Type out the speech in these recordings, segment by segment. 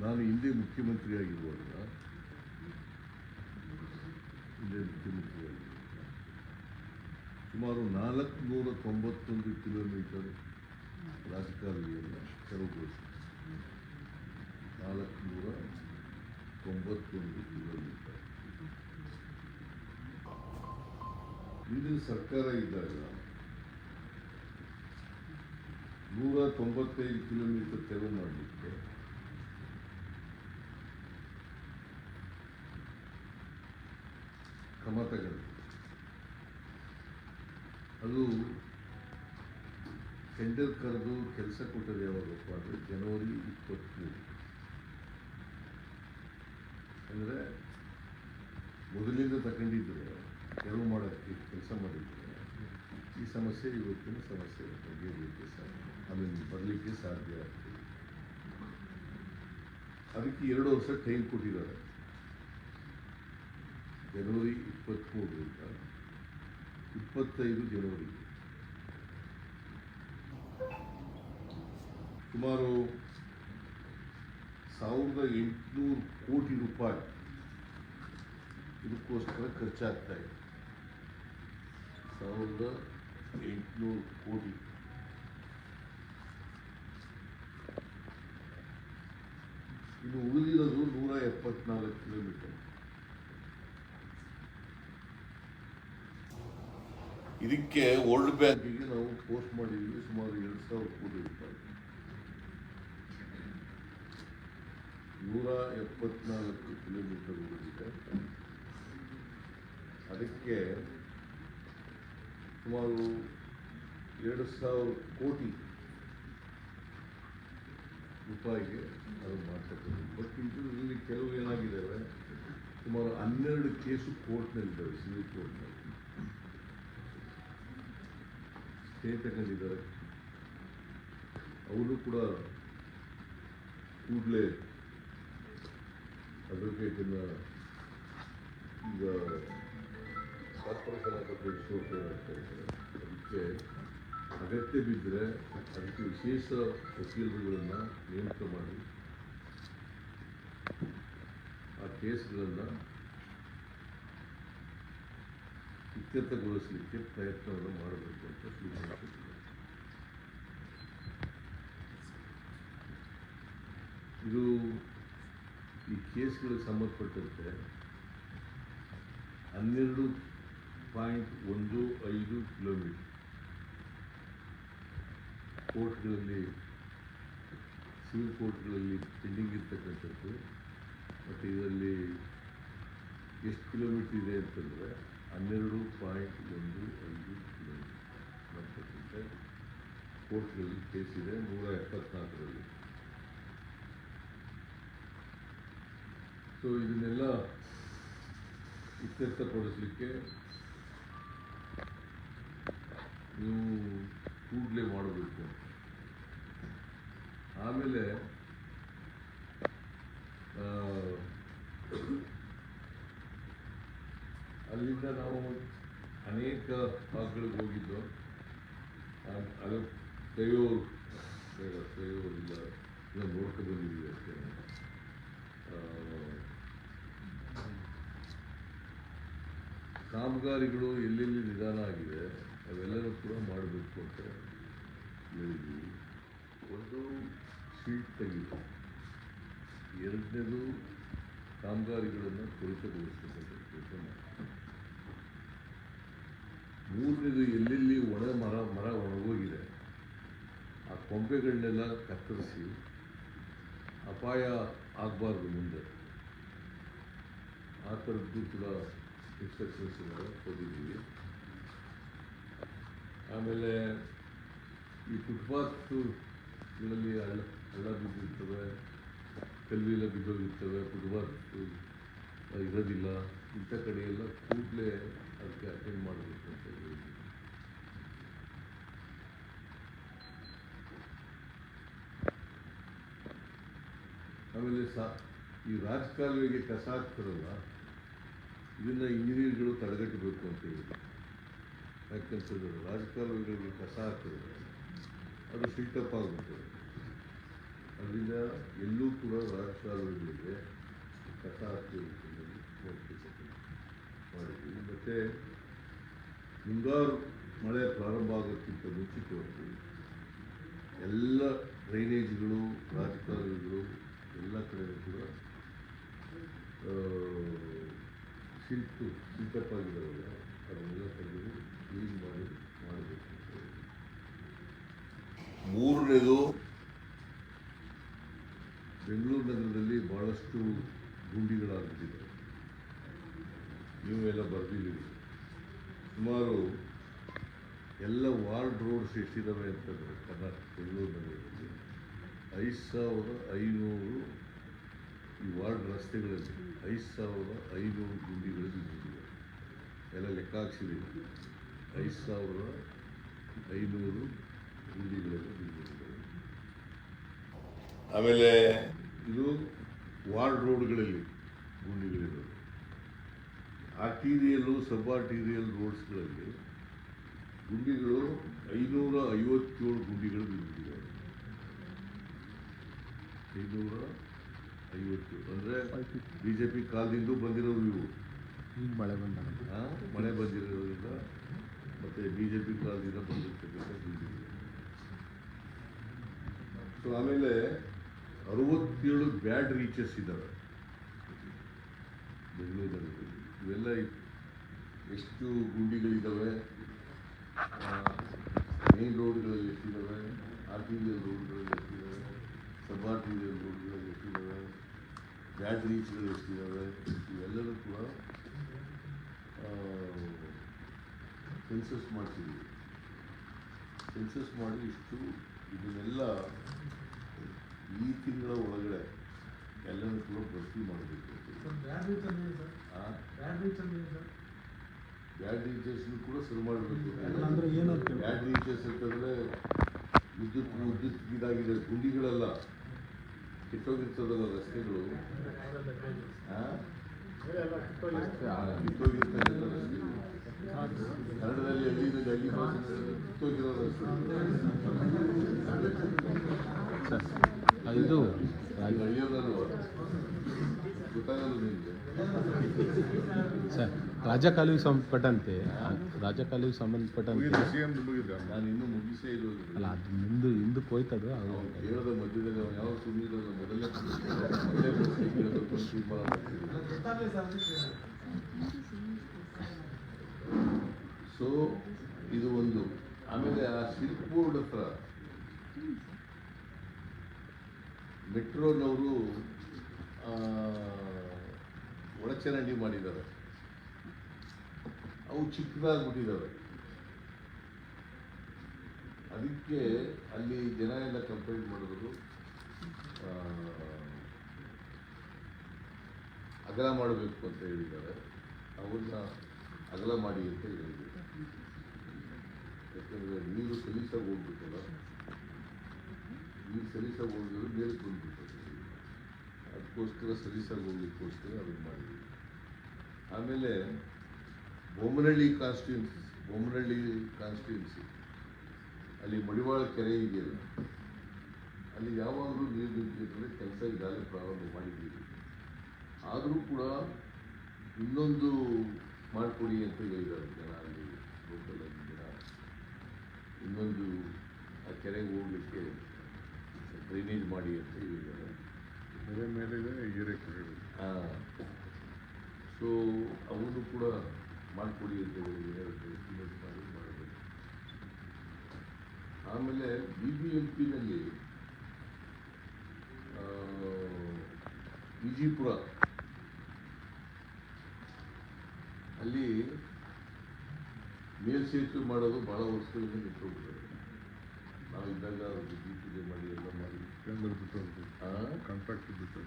ನಾನು ಹಿಂದೆ ಮುಖ್ಯಮಂತ್ರಿಯಾಗಿರುವಾಗ ಹಿಂದೆ ಮುಖ್ಯಮಂತ್ರಿಯಾಗಿರುವಾಗ ಸುಮಾರು ನಾಲ್ಕುನೂರ ತೊಂಬತ್ತೊಂದು ಕಿಲೋಮೀಟರ್ ರಾಜಕಾಲುವೆಯನ್ನು ತೆರವುಗೊಳಿಸಿದೆ ನಾಲ್ಕುನೂರ ತೊಂಬತ್ತೊಂದು ಕಿಲೋಮೀಟರ್. ಹಿಂದಿನ ಸರ್ಕಾರ ಇದ್ದಾಗ ನೂರ ತೊಂಬತ್ತೈದು ಕಿಲೋಮೀಟರ್ ತೆರವು ಮಾಡಲಿಕ್ಕೆ ಕ್ರಮ ತಗೊಂಡು ಅದು ಟೆಂಡರ್ ಕರೆದು ಕೆಲಸ ಕೊಟ್ಟದ್ದು ಯಾವಾಗಪ್ಪ ಅಂದರೆ ಜನವರಿ ಇಪ್ಪತ್ತ್ಮೂರು ಅಂದರೆ ಮೊದಲಿಂದ ತಗೊಂಡಿದ್ರೆ ಕೆಲವು ಮಾಡೋಕ್ಕೆ ಕೆಲಸ ಮಾಡಿದ್ರೆ ಈ ಸಮಸ್ಯೆ ಇವತ್ತಿನ ಸಮಸ್ಯೆ ಬಗೆಹರಿಯಲಿಕ್ಕೆ ಸಾಧ್ಯ. ಅದನ್ನು ಬರಲಿಕ್ಕೆ ಸಾಧ್ಯ ಆಗ್ತದೆ. ಅದಕ್ಕೆ ಎರಡು ವರ್ಷ ಟೈಮ್ ಕೊಟ್ಟಿದ್ದಾರೆ. ಜನವರಿ ಇಪ್ಪತ್ತ್ಮೂರರಿಂದ ಇಪ್ಪತ್ತೈದು ಜನವರಿ. ಸುಮಾರು ಸಾವಿರದ ಎಂಟುನೂರು ಕೋಟಿ ರೂಪಾಯಿ ಇದಕ್ಕೋಸ್ಕರ ಖರ್ಚಾಗ್ತಾ ಇದೆ. ಸಾವಿರದ ಎಂಟುನೂರು ಕೋಟಿ. ಇನ್ನು ಉಳಿದಿರೋದು ನೂರ ಎಪ್ಪತ್ನಾಲ್ಕು ಕಿಲೋಮೀಟರ್. ಇದಕ್ಕೆ ವರ್ಲ್ಡ್ ಬ್ಯಾಂಕಿಗೆ ನಾವು ಪೋಸ್ಟ್ ಮಾಡಿದ್ವಿ ಸುಮಾರು ಎರಡು ಸಾವಿರ ಕೋಟಿ ರೂಪಾಯಿ. ನೂರ ಎಪ್ಪತ್ನಾಲ್ಕು ಕಿಲೋಮೀಟರ್ ಉಳಿದಿದೆ. ಅದಕ್ಕೆ ಸುಮಾರು ಎರಡು ಸಾವಿರ ಕೋಟಿ ರೂಪಾಯಿಗೆ ಅದು ಮಾಡ್ತಕ್ಕಂಥದ್ದು. ಬಟ್ ಇಲ್ಲಿ ಕೆಲವು ಏನಾಗಿದ್ದಾವೆ ಸುಮಾರು ಹನ್ನೆರಡು ಕೇಸು ಕೋರ್ಟ್ನಲ್ಲಿದ್ದಾವೆ ಸಿವಿಲ್ ಕೋರ್ಟ್ನಲ್ಲಿ ಸ್ಟೇ ತಗೊಂಡಿದ್ದಾರೆ ಅವರು ಕೂಡ ಕೂಡಲೇ ಅಡ್ವೊಕೇಟನ್ನು ಈಗ ಮಾಡ್ತಾ ಇದ್ದಾರೆ ಅದಕ್ಕೆ ಅಗತ್ಯ ಬಿದ್ದರೆ ಅದಕ್ಕೆ ವಿಶೇಷ ವಕೀಲರುಗಳನ್ನು ನೇಮಕ ಮಾಡಿ ಆ ಕೇಸ್ಗಳನ್ನು ಇತ್ಯರ್ಥಗೊಳಿಸಲಿಕ್ಕೆ ಪ್ರಯತ್ನವನ್ನು ಮಾಡಬೇಕು ಅಂತ ಸೂಚನೆ ಇದು ಈ ಕೇಸ್ಗಳಿಗೆ ಸಂಬಂಧಪಟ್ಟಂತೆ ಹನ್ನೆರಡು ಪಾಯಿಂಟ್ ಒಂದು ಐದು ಕಿಲೋಮೀಟರ್ ಕೋರ್ಟ್ಗಳಲ್ಲಿ, ಸಿವಿಲ್ ಕೋರ್ಟ್ಗಳಲ್ಲಿ ಪೆಂಡಿಂಗ್ ಇರ್ತಕ್ಕಂಥದ್ದು. ಮತ್ತು ಇದರಲ್ಲಿ ಎಷ್ಟು ಕಿಲೋಮೀಟರ್ ಇದೆ ಅಂತಂದರೆ ಹನ್ನೆರಡು ಪಾಯಿಂಟ್ ಒಂದು ಐದು ಕಿಲೋಮೀಟರ್. ಕೇಸ್ ಇದೆ, ನೂರ ಎಪ್ಪತ್ನಾಲ್ಕರಲ್ಲಿ. ಸೊ ಇದನ್ನೆಲ್ಲ ಇತ್ಯರ್ಥಪಡಿಸಲಿಕ್ಕೆ ನೀವು ಕೂಡಲೇ ಮಾಡಬೇಕು. ಆಮೇಲೆ ಆ, ನಾವು ಅನೇಕ ಭಾಗಗಳಿಗೆ ಹೋಗಿದ್ದು. ಅದು ಕೈಯೋರು ಇಲ್ಲ ಇಲ್ಲ ನೋಡ್ಕೊಂಡು ಬಂದಿದ್ದೀವಿ ಅಷ್ಟೇ ಕಾಮಗಾರಿಗಳು ಎಲ್ಲೆಲ್ಲಿ ನಿಧಾನ ಆಗಿದೆ ಅವೆಲ್ಲರೂ ಕೂಡ ಮಾಡಬೇಕು ಅಂತ ಹೇಳಿದ್ವಿ ಒಂದು ಸೀಟ್ ತೆಗೆದು ಎರಡನೇದು ಕಾಮಗಾರಿಗಳನ್ನು ತ್ವರಿತಗೊಳಿಸ್ತಕ್ಕಂಥ ಕೆಲಸ ಮಾಡ್ತೀವಿ ಮೂರನೇದು ಎಲ್ಲೆಲ್ಲಿ ಒಣ ಮರ ಮರ ಒಣಗೋಗಿದೆ, ಆ ಕೊಂಬೆಗಳನ್ನೆಲ್ಲ ಕತ್ತರಿಸಿ ಅಪಾಯ ಆಗಬಾರ್ದು ಮುಂದೆ. ಆ ಥರದ್ದು ಕೂಡ ಇನ್ಸ್ಟ್ರಕ್ಷನ್ಸ್ ಕೊಟ್ಟಿದ್ದೀವಿ ಆಮೇಲೆ ಈ ಫುಟ್ಪಾತ್ಗಳಲ್ಲಿ ಹಳ್ಳ ಹಳ್ಳ ಬಿದ್ದಿರ್ತವೆ, ಕಲ್ಲೆಲ್ಲ ಬಿದ್ದೋಗಿರ್ತವೆ, ಫುಟ್ಪಾತ್ ಇರೋದಿಲ್ಲ. ಇಂಥ ಕಡೆಯೆಲ್ಲ ಕೂಡಲೇ ಅದಕ್ಕೆ ಅಟೆಂಡ್ ಮಾಡಬೇಕು ಅಂತ ಹೇಳಿದ್ವಿ ಆಮೇಲೆ ಸಾ, ಈ ರಾಜಕಾಲುವೆಗೆ ಕಸ ಹಾಕ್ತಾರಲ್ಲ ಇದನ್ನ ಇಂಜಿನಿಯರ್ಗಳು ತಡೆಗಟ್ಟಬೇಕು ಅಂತ ಹೇಳಿ ಯಾಕಂತಂದ್ರೆ ರಾಜಕಾಲುವೆಗಳಿಗೆ ಕಸ ಹಾಕಿದ್ರೆ ಅದು ಫಿಲ್ಟಪ್ ಆಗುತ್ತೆ. ಅದರಿಂದ ಎಲ್ಲೂ ಕೂಡ ರಾಜಕಾಲುವೆಗಳಿಗೆ ಕಸ ಹಾಕಿ ಮಾಡಿದ್ದೀವಿ ಮತ್ತು ಮುಂಗಾರು ಮಳೆ ಪ್ರಾರಂಭ ಆಗೋಕ್ಕಿಂತ ಮುಂಚಿತವಾಗಿ ಎಲ್ಲ ಡ್ರೈನೇಜ್ಗಳು ರಾಜಕಾಲುವೆಗಳು ಎಲ್ಲ ಕಡೆ ಕೂಡ ಆ, ಸಿಲ್ಟು ಸಿಲ್ಟಪ್ ಆಗಿದ್ದಾವಲ್ಲ ಅದನ್ನೆಲ್ಲ ತೆಗೆದು ಕ್ಲೀನ್ ಮಾಡಿ ಮಾಡಬೇಕು ಮೂರನೇದು ಬೆಂಗಳೂರು ನಗರದಲ್ಲಿ ಭಾಳಷ್ಟು ಗುಂಡಿಗಳಾಗ್ಬಿಟ್ಟಿದೆ ನೀವೆಲ್ಲ ಬರೆದಿದ್ದೀವಿ ಸುಮಾರು ಎಲ್ಲ ವಾರ್ಡ್ ರೋಡ್ಸ್ ಎಷ್ಟಿದ್ದಾವೆ ಅಂತಂದರೆ ಕರ್ನಾಟಕ ಬೆಂಗಳೂರು ನಗರದಲ್ಲಿ ಐದು ಸಾವಿರದ ಐನೂರು ಈ ವಾರ್ಡ್ ರಸ್ತೆಗಳಲ್ಲಿ ಐದು ಸಾವಿರದ ಐನೂರು ಗುಂಡಿಗಳಲ್ಲಿ ಬಂದಿದೆ ಎಲ್ಲ ಲೆಕ್ಕ ಹಾಕ್ಸಿದ್ದೀವಿ ಐದು ಸಾವಿರದ ಐನೂರು ಗುಂಡಿಗಳಲ್ಲಿ ಬಂದಿದೆ ಆಮೇಲೆ ಇದು ವಾರ್ಡ್ ರೋಡ್ಗಳಲ್ಲಿ ಗುಂಡಿಗಳಿರೋದು ಆರ್ಟೀರಿಯಲ್ಲು ಸಬ್ ಆರ್ಟೀರಿಯಲ್ ರೋಡ್ಸ್ಗಳಲ್ಲಿ ಗುಂಡಿಗಳು ಐನೂರ ಐವತ್ತೇಳು ಗುಂಡಿಗಳು ಬಿದ್ದಿವೆ ಐನೂರ ಐವತ್ತೇಳು ಅಂದರೆ ಬಿ ಜೆ ಪಿ ಕಾಲದಿಂದ ಬಂದಿರೋರು ಇವು. ಈಗ ಮಳೆ ಬಂದ ಮಳೆ ಬಂದಿರೋದ್ರಿಂದ ಮತ್ತು ಬಿ ಜೆ ಪಿ ಕಾಲದಿಂದ ಬಂದಿರ್ತಕ್ಕಂಥ ಗುಂಡಿಗಳು. ಸೊ ಆಮೇಲೆ ಅರವತ್ತೇಳು ಬ್ಯಾಡ್ ರೀಚಸ್ ಇದ್ದಾವೆ. ಬೆಂಗಳೂರಿನಲ್ಲಿ ಇವೆಲ್ಲ ಎಷ್ಟು ಗುಂಡಿಗಳಿದ್ದಾವೆ ಮೇನ್ ರೋಡ್ಗಳಲ್ಲಿ ಎಷ್ಟಿದ್ದಾವೆ ಆರ್ಟಿರಿಯಲ್ ರೋಡ್ಗಳಲ್ಲಿ ಎಷ್ಟಿದ್ದಾವೆ ಸಬ್ ಆರ್ಟಿರಿಯಲ್ ರೋಡ್ಗಳಲ್ಲಿ ಎಷ್ಟಿದ್ದಾವೆ ಬ್ಯಾಡ್ ರೀಚ್ಗಳು ಎಷ್ಟಿದ್ದಾವೆ ಇವೆಲ್ಲರೂ ಕೂಡ ಸೆನ್ಸಸ್ ಮಾಡ್ತಿದ್ವಿ ಸೆನ್ಸಸ್ ಮಾಡಿ ಇಷ್ಟು ಇದನ್ನೆಲ್ಲ ಈ ತಿಂಗಳ ಒಳಗಡೆ ಎಲ್ಲನೂ ಕೂಡ ಭರ್ತಿ ಮಾಡಬೇಕು. ಸರ್ ಬ್ಯಾಡ್ ರೀಚರ್ಸ್ನು ಕೂಡ ಶುರು ಮಾಡಬೇಕು. ಅಂದ್ರೆ ಏನು ಅಂತ ಕೇಳಿ. ಬ್ಯಾಡ್ ರೀಚರ್ಸ್ ಅಂತಂದರೆ ವಿದ್ಯುತ್ ವಿದ್ಯುತ್ ಇದಾಗಿದೆ ಗುಂಡಿಗಳೆಲ್ಲ. ಕಿತ್ತೋಗಿರ್ತದಲ್ಲ ರಸ್ತೆಗಳು. ಕನ್ನಡದಲ್ಲಿ ಹಳ್ಳಿನಲ್ಲಿ ಹಳ್ಳಿ ಭಾಷೆಯಲ್ಲಿ ಕಿತ್ತೋಗಿರೋ ರಸ್ತೆ. ಇದು ಸರ್ ರಾಜಕಾಲುವಿಗೆ ಸಂಬಂಧಪಟ್ಟಂತೆ ರಾಜಕಾಲುವಿಗೆ ಸಂಬಂಧಪಟ್ಟಂತೆ ನಾನು ಇನ್ನೂ ಮುಗಿಸೇ ಇರೋದು ಅಲ್ಲ ಅದು ಮುಂದೆ ಹಿಂದಕ್ಕೆ ಹೋಯ್ತದು ಕೇಳದ ಮಧ್ಯದಲ್ಲಿ ಯಾವ ಸುಮ್ಮನಿರೋದು ಮೊದಲೇ. ಸೊ ಇದು ಒಂದು ಆಮೇಲೆ ಆ ಸಿಲ್ಕ್ ಬೋರ್ಡ್ ಹತ್ರ ಮೆಟ್ರೋನವರು ಒಳಚರಂಡಿ ಮಾಡಿದ್ದಾರೆ. ಅವು ಚಿಕ್ಕದಾಗ್ಬಿಟ್ಟಿದ್ದಾವೆ. ಅದಕ್ಕೆ ಅಲ್ಲಿ ಜನ ಎಲ್ಲ ಕಂಪ್ಲೇಂಟ್ ಮಾಡಿದ್ರು. ಅಗಲ ಮಾಡಬೇಕು ಅಂತ ಹೇಳಿದ್ದಾರೆ. ಅವನ್ನ ಅಗಲ ಮಾಡಿ ಅಂತ ಹೇಳಿದ್ರು. ಯಾಕಂದರೆ ನೀರು ಸಲೀಸಾಗಿ ಹೋಗ್ಬೇಕಲ್ಲ ನೀರು ಸಲೀಸಾಗಿ ಹೋಗಿದ್ರೆ ಮೇಲೆ ಬಂದ್ಬಿಟ್ಟು ಅದಕ್ಕೋಸ್ಕರ ಸಲೀಸಾಗಿ ಹೋಗಲಿಕ್ಕೋಸ್ಕರ ಅದನ್ನು ಮಾಡಿದ್ವಿ ಆಮೇಲೆ ಬೊಮ್ಮನಹಳ್ಳಿ ಕಾನ್ಸ್ಟಿಟ್ಯೂನ್ಸಿ ಬೊಮ್ಮನಹಳ್ಳಿ ಕಾನ್ಸ್ಟಿಟ್ಯೂನ್ಸಿ ಅಲ್ಲಿ ಮಡಿವಾಳ ಕೆರೆ ಇದೆಯಲ್ಲ ಅಲ್ಲಿ ಯಾವಾಗಲೂ ನೀರು ನಿಂತಿದ್ರೆ ಕೆಲಸ ಈಗಾಗಲೇ ಪ್ರಾರಂಭ ಮಾಡಿದ್ದೀವಿ. ಆದರೂ ಕೂಡ ಇನ್ನೊಂದು ಮಾಡಿಕೊಡಿ ಅಂತ ಹೇಳಿದ್ದಾರೆ ಜನ ಅಲ್ಲಿ ಲೋಕಲ್ ಜನ. ಇನ್ನೊಂದು ಆ ಕೆರೆಗೆ ಹೋಗ್ಲಿಕ್ಕೆ ಡ್ರೈನೇಜ್ ಮಾಡಿ ಅಂತ ಹೇಳಿದ್ದಾರೆ ಮೇಲೆ ಮೇಲಿದೆ ಹೀರೆ ಹಾಂ. ಸೊ ಅವನು ಕೂಡ ಮಾಡಿಕೊಡಿ ಅಂತ ಹೇಳಿದ್ದಾರೆ ಮಾಡಿ ಮಾಡಬೇಕು. ಆಮೇಲೆ ಬಿ ಬಿ ಎಂ ಪಿನಲ್ಲಿ ವಿಜಿಪುರ ಅಲ್ಲಿ ಮೇಲ್ಸೇತುವೆ ಮಾಡೋದು ಭಾಳ ವರ್ಷಗಳಿಂದ ನಿಂತೋಗ್ಬಿಟ್ಟಿದೆ ನಾವು ಇದ್ದಾಗ ಬಿ ಪೂಜೆ ಮಾಡಿ ಎಲ್ಲ ಮಾಡಿ ಟೆಂಡರ್ ಬಿಟ್ಟು? ಕಾಂಟ್ರಾಕ್ಟ್ ಬಿಟ್ಟು